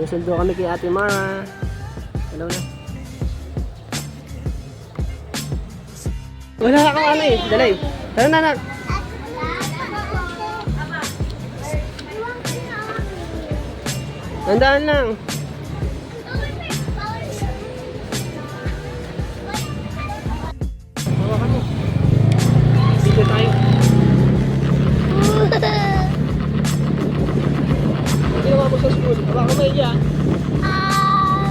Susundo kami kay Ate Mara. Hello na. Wala akong ano eh. Dalay. Tara na, anak. Tandaan lang. Sa school. Hawakan mo iya. Um,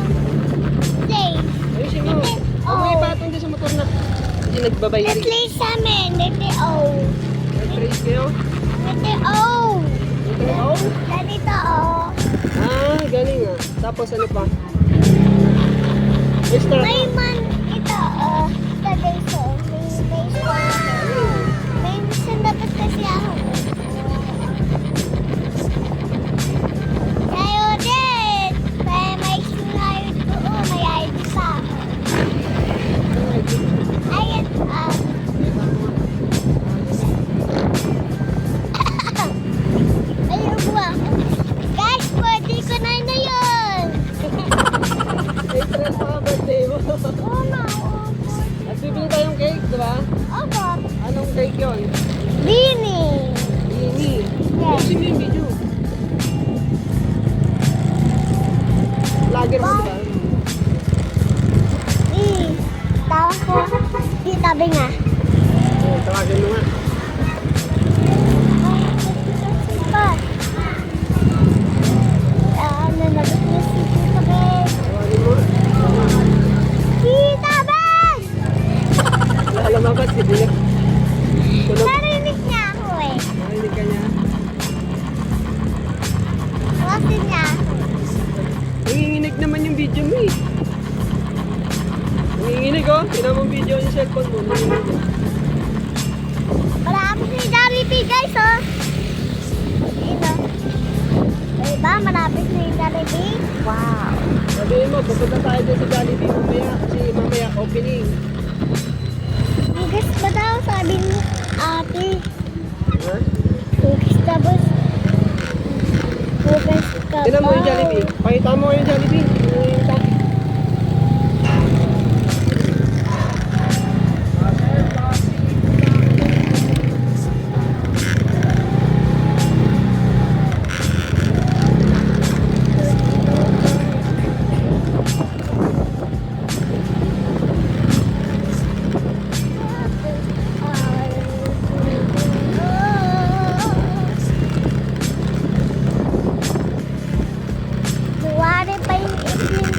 play. Ayusin mo. Huwag mo ipatong din sa motor na. Hindi nagbabay. Play sa amin. Dito, Nag-trace kayo? Dito, Ito oh. Ganito, oh. Ah, galing ah. Tapos ano pa? Extra. May man, ito, oh. Ito, dito. May, may swan. Ka niya. Tawasin niya ako. Nanginginig video mo eh. Nanginginig oh. Tinan mo video yung cellphone mo. Nanginginig. Jollibee. Wow. Sabihin mo, pupunta tayo dun sa Jollibee mamaya kasi mamaya opening. Hugas ba daw sabi ni ate? Ha? Hugas tapos. Hugas ka Tinan mo yung? Jollibee. Pakita mo yung Jollibee. Thank you.